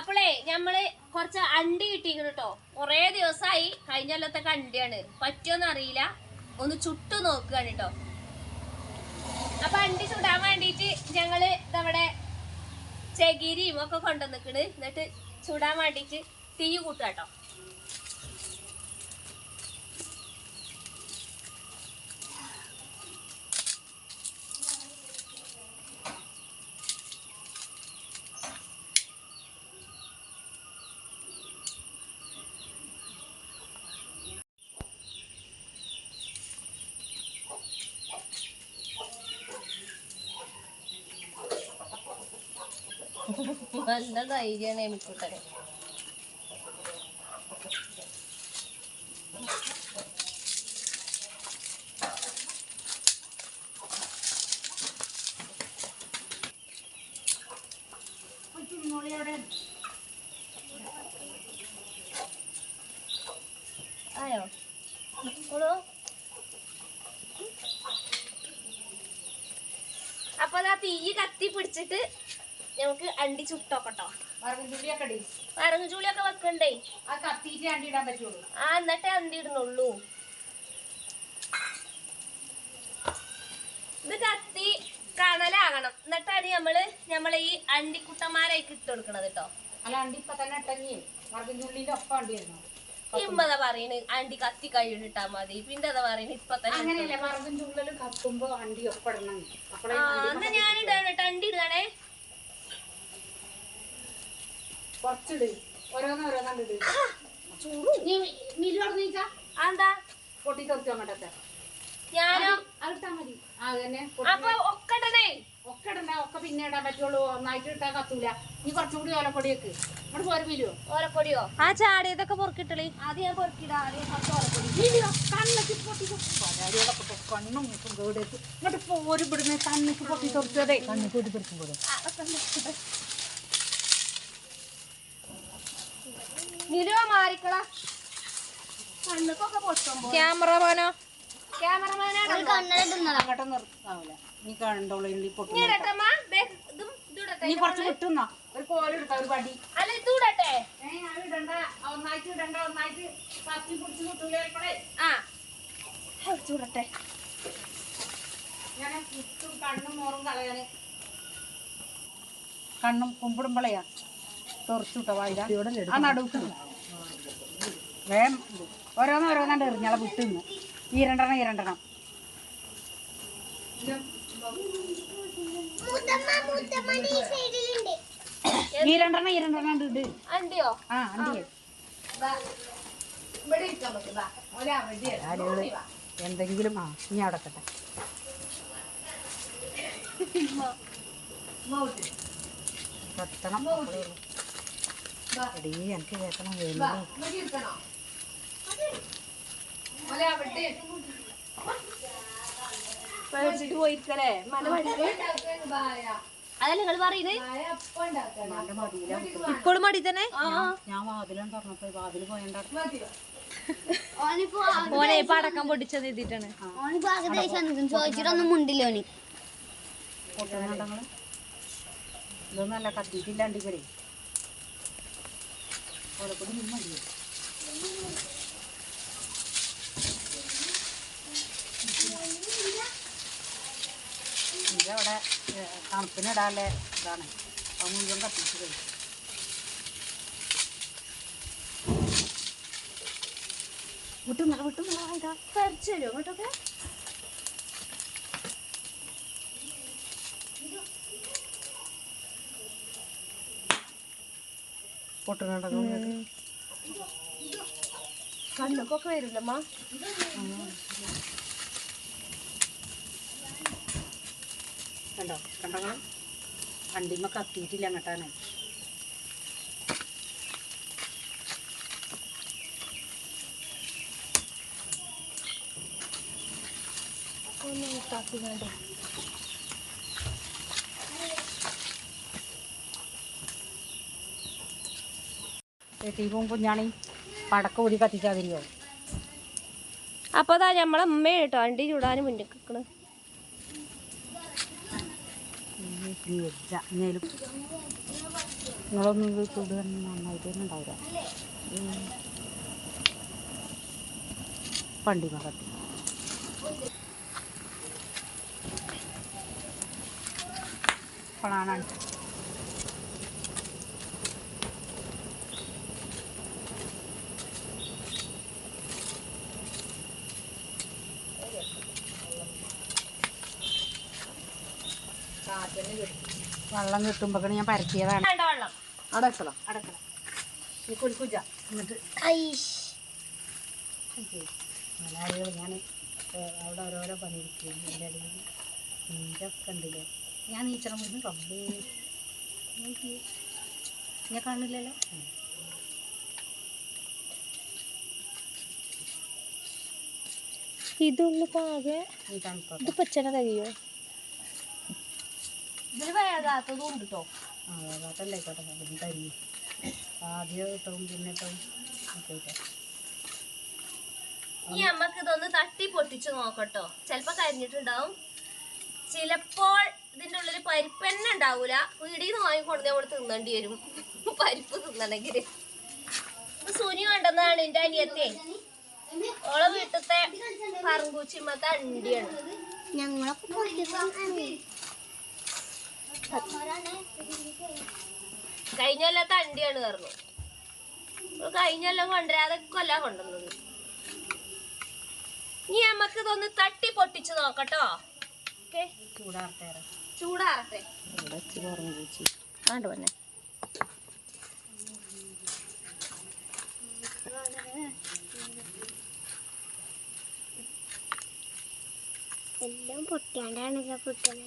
അപ്പോളേ ഞമ്മൾ കുറച്ച് അണ്ടി കിട്ടിയിരിക്കുന്നു കേട്ടോ കൊറേ ദിവസമായി കഴിഞ്ഞ കൊല്ലത്തൊക്കെ അണ്ടിയാണ് പറ്റുമെന്ന് അറിയില്ല. ഒന്ന് ചുട്ടു നോക്കുകയാണ് കേട്ടോ അപ്പൊ അണ്ടി ചുടാൻ വേണ്ടിയിട്ട് ഞങ്ങൾ നമ്മടെ ചകിരിയും ഒക്കെ കൊണ്ടുവന്നിക്കണ്. എന്നിട്ട് ചുടാൻ വേണ്ടിയിട്ട് തീ കൂട്ടുക കേട്ടോ നല്ല ധൈര്യമാണ് എനിക്കൂട്ടന് ആയോ? ഓളോ അപ്പൊ അതാ തീ കത്തി പിടിച്ചിട്ട് നമുക്ക് അണ്ടി ചുട്ടോക്കട്ടോ. വറകുചുള്ളിയൊക്കെ ഇടി. വറങ്ങ് ചൂളിയൊക്കെ വെക്കണ്ടേ? ആ കത്തിയിട്ട് അണ്ടി ഇടാൻ പറ്റുള്ളൂ. ആ എന്നിട്ടേ അണ്ടി ഇടുന്നുള്ളൂ. ഇത് കത്തി കണലാകണം. എന്നിട്ടാണ് നമ്മൾ നമ്മളെ ഈ അണ്ടിക്കുട്ടന്മാരായിട്ട് ഇട്ട് കൊടുക്കണത് കേട്ടോ അല്ല അണ്ടി ഇപ്പൊ തന്നെ ഇട്ടെങ്കിൽ വറകുചുള്ളിന്റെ ഒപ്പം അണ്ടി വരുന്നു ഇമ്പതാ പറയണ് അണ്ടി കത്തി കഴിയിട്ടാ മതി. പിന്നെ അതാ പറയണ ഇപ്പൊ തന്നെ ഞാൻ ഇടാണ് കേട്ടോ അണ്ടി ഇടുകയാണേ കുറച്ചിട്. ഓരോന്ന് ഓരോന്നാണ്ട് എന്താ? പൊട്ടി തെറിച്ചു അങ്ങോട്ടത്തെ ഞാനോ? അതിട്ടാ മതി. ആ തന്നെ അപ്പൊ ഒക്കെ ഇടണേ? ഒക്കെ ഇടണ്ട ഒക്കെ പിന്നെ ഇടാൻ പറ്റുള്ളൂ. ഒന്നായിട്ട് ഇട്ടാ കത്തൂല. നീ കുറച്ചുകൂടി ഓലപ്പൊടിയൊക്കെ ഇങ്ങോട്ട് പോരെ മിലു. ഓരപ്പൊടിയോ ആ ചാടിയതൊക്കെ പൊറുക്കിട്ടളി. ആദ്യം ഞാൻ പൊറുക്കിടാ ആദ്യം കുറച്ച് ഓരപ്പൊടി കണ്ണൊക്കെ പൊട്ടി കണ്ണും മുട്ടും കേടേക്ക് ഇങ്ങോട്ട് പോരും ഇവിടുന്ന് കണ്ണൊക്കെ പൊട്ടി തെറിച്ചതേ പൊട്ടി നീ കണ്ടോളൂ. നീ കുറച്ച് ഒരു കോലെടുത്ത ഒരു പടി. അല്ല ഇതും ഇടട്ടെ. ഏ അത് ഇടണ്ട. ഒന്നായിട്ട് ഇടണ്ട ഒന്നായിട്ട് പത്തി പിടിച്ച് കിട്ടൂലേ ആ. അത് ചൂടട്ടെ ഞാൻ ചുറ്റും കണ്ണും മോറും കളയാന്. കണ്ണും കുമ്പിടുമ്പളയാ തുറച്ചുട്ടോ ആ നടുക്ക് വേം ഓരോന്ന് ഓരോന്നാണ്ട് എറിഞ്ഞാളെ വിട്ടുന്ന് ഈ രണ്ടെണ്ണം ഈ രണ്ടെണ്ണം ഈ രണ്ടെണ്ണം ഈ രണ്ടെണ്ണം ഉണ്ട് അണ്ടിയോ ആ അണ്ടിയെ എന്തെങ്കിലും ആ ഇനി അടക്കട്ടെ. കത്തണം. എടീ എനിക്ക് കേൾക്കണം വേണ്ടി പോയിരിക്കലേ മല മടിയിൽ അതല്ല നിങ്ങൾ പറയുന്നത്. ഇപ്പോഴും മടി തന്നെ? ഞാൻ വാതിലും തുറന്നപ്പോ വാതിൽ പോയണ്ട ഓനെ ഇപ്പൊ അടക്കം പൊടിച്ചത് എഴുതിട്ടാണ് ചോദിച്ചിട്ടൊന്നും മുണ്ടില്ലോനി പൊട്ടുന്നുണ്ടങ്ങൾ ഇതൊന്നല്ല കത്തിയിട്ടില്ലാണ്ടിക്കലേ ഓലപ്പൊടി നിന്ന് മതിയോ ഇതവിടെ തണുപ്പിനിടാല്ലേ ഇതാണ്. അത് മുഴുവൻ കത്തിച്ച് കഴിക്കും. വിട്ടുന്നില്ല വിട്ടുന്നില്ല ഇതാ പറിച്ചല്ലോ ഇങ്ങോട്ടൊക്കെ? പൊട്ടുന്നുണ്ടെങ്കിൽ കണ്ണൊക്കെ വരില്ലമ്മ കണ്ടോ? കണ്ടോ വണ്ടിമ്മ കത്തിയിട്ടില്ല അങ്ങോട്ടാണ്. ടീവും കുഞ്ഞാണി പടക്ക കൂടി കത്തിച്ചാതിരിയോ അപ്പൊ അതാ നമ്മളെ അമ്മ കേട്ടോ അണ്ടി ചൂടാനും മുന്നിൽ നിൽക്കണ് നിങ്ങളൊന്നും ചൂട് നന്നായിട്ടൊന്നും ഉണ്ടാവില്ല. പണ്ടി കത്തി. പണാണ് വെള്ളം കിട്ടുമ്പോ ഞാൻ പരത്തിയതാണ്. അടക്കളം വെള്ളം. അടക്കണം. എന്നിട്ട് മലയാളികൾ ഞാൻ അവിടെ ഓരോരോ പണിയിരിക്കും എന്റെ അടിയിൽ ഇതൊക്കെ ഉണ്ടല്ലേ. ഞാൻ നീച്ചണം റബ്ബേ ഞാൻ കാണില്ലല്ലോ ഇതൊന്നും പാകെ. ഇത് പച്ചന കഴിയോ ഇതിൽ വേഗാത്തതും ഉണ്ട് കേട്ടോ. ആ വേഗാത്തല്ലായിക്കോട്ടെ അതിന് തരി. ആദ്യം ഇട്ടവും പിന്നെ ഇട്ടവും ഒക്കെ ഇട്ടെ. ഇനി അമ്മയ്ക്ക് ഇതൊന്ന് തട്ടി പൊട്ടിച്ച് നോക്കട്ടോ. ചെലപ്പോ കരിഞ്ഞിട്ടുണ്ടാവും. ചിലപ്പോൾ ഇതിന്റെ ഉള്ളിൽ പരിപ്പ് തന്നെ ഉണ്ടാവൂല. വീടിന്ന് വാങ്ങിക്കൊണ്ട് നമ്മൾ തിന്നേണ്ടി വരും. പരിപ്പ് തിന്നണെങ്കിൽ. ഇത് സുനി കണ്ടെന്നാണ് എന്റെ അനിയത്തെ. ഓളെ വീട്ടിലത്തെ പറങ്കൂച്ചിമ്മത്തെ അണ്ടിയാണ്. ഞങ്ങളൊക്കെ കഴിഞ്ഞ കൊല്ലം തണ്ടിയാണ് പറഞ്ഞു ഇപ്പൊ കഴിഞ്ഞ കൊല്ലം കൊണ്ടുവരാതെ കൊല്ല കൊണ്ടുവന്നത്. ഇനി നമുക്ക് ഇതൊന്ന് തട്ടി പൊട്ടിച്ച് നോക്കട്ടോ. ചൂടാറട്ടെ. എല്ലാം പൊട്ടിയാണ്ടാണ് പൊട്ടണേ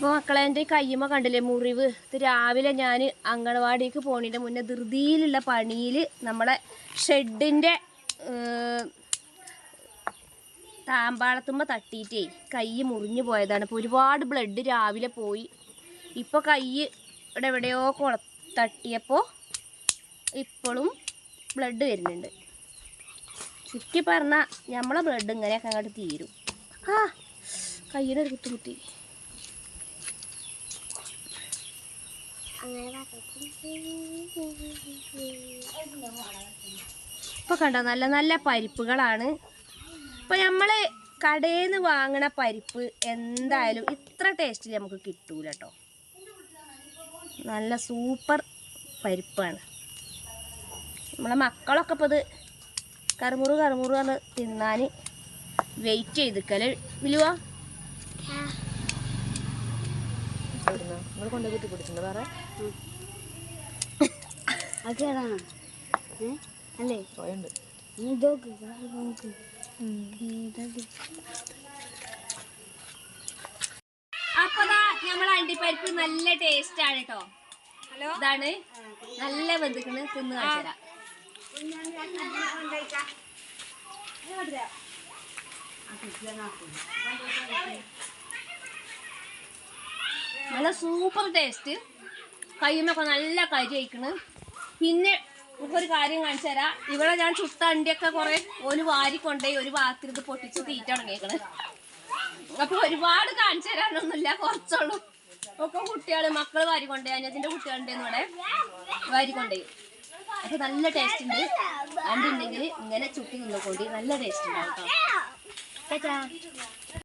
അപ്പോൾ മക്കളെ എന്റെ കയ്യുമ്മ കണ്ടില്ലേ മുറിവ്? ഇത് രാവിലെ ഞാൻ അങ്കണവാടിക്ക് പോണതിന്റെ മുന്നേ ധൃതിയിലുള്ള പണിയിൽ നമ്മളെ ഷെഡിന്റെ താമ്പാളത്തുമ്മ തട്ടിയിട്ടേ കൈ മുറിഞ്ഞു പോയതാണ്. അപ്പോൾ ഒരുപാട് ബ്ലഡ് രാവിലെ പോയി. ഇപ്പോൾ കൈ ഇവിടെ എവിടെയോ കുള തട്ടിയപ്പോൾ ഇപ്പോഴും ബ്ലഡ് വരുന്നുണ്ട്. ചുറ്റി പറഞ്ഞാൽ നമ്മളെ ബ്ലഡ് ഇങ്ങനെയൊക്കെ അങ്ങോട്ട് തീരും. ആ കയ്യുടെ ഒരു കുത്തു കുത്തി അങ്ങനെ ഇപ്പൊ കണ്ടോ നല്ല നല്ല പരിപ്പുകളാണ്. ഇപ്പൊ നമ്മൾ കടയിൽ നിന്ന് വാങ്ങണ പരിപ്പ് എന്തായാലും ഇത്ര ടേസ്റ്റിൽ നമുക്ക് കിട്ടൂല കേട്ടോ നല്ല സൂപ്പർ പരിപ്പാണ്. നമ്മളെ മക്കളൊക്കെ ഇപ്പോൾ ഇത് കറുമുറു കറുമുറു എന്ന് തിന്നാൻ വെയിറ്റ് ചെയ്തിക്കൽ വിലുവാ? നിങ്ങൾ കൊണ്ട് കുത്തി പിടിച്ചിട്ടുണ്ട്? വേറെ? അത് ഏതാണ് അല്ലേ? പോയുണ്ട്. ഇതൊക്കെ. അപ്പൊ നമ്മളെ അണ്ടിപ്പരിപ്പ് നല്ല ടേസ്റ്റ് ആണ് കേട്ടോ ഇതാണ്. നല്ല ബന്ധുക്കൾ തിന്ന് കാണിച്ചുതരാം നല്ല സൂപ്പർ ടേസ്റ്റ്. കയ്യുമൊക്കെ നല്ല കരി കഴിക്കണ് പിന്നെ ഒരു കാര്യം കാണിച്ചു തരാം. ഇവിടെ ഞാൻ ചുട്ട അണ്ടിയൊക്കെ കുറെ ഒരു വാരി കൊണ്ടുപോയി ഒരു ഭാഗത്തിരുന്ന് പൊട്ടിച്ച് തീറ്റ തുടങ്ങിയേക്കണ്. അപ്പൊ ഒരുപാട് കാണിച്ചു തരാനൊന്നുമില്ല കുറച്ചുള്ളൂ. ഒക്കെ കുട്ടികൾ മക്കൾ വാരി കൊണ്ടുപോയി അനിയത്തിന്റെ കുട്ടികളുടെ ഇവിടെ വാരി കൊണ്ടുപോയി അപ്പൊ നല്ല ടേസ്റ്റ് ഉണ്ട്. അണ്ടുണ്ടെങ്കിൽ ഇങ്ങനെ ചുട്ടി നിന്നുകൊണ്ട് നല്ല ടേസ്റ്റ് ഉണ്ടാവും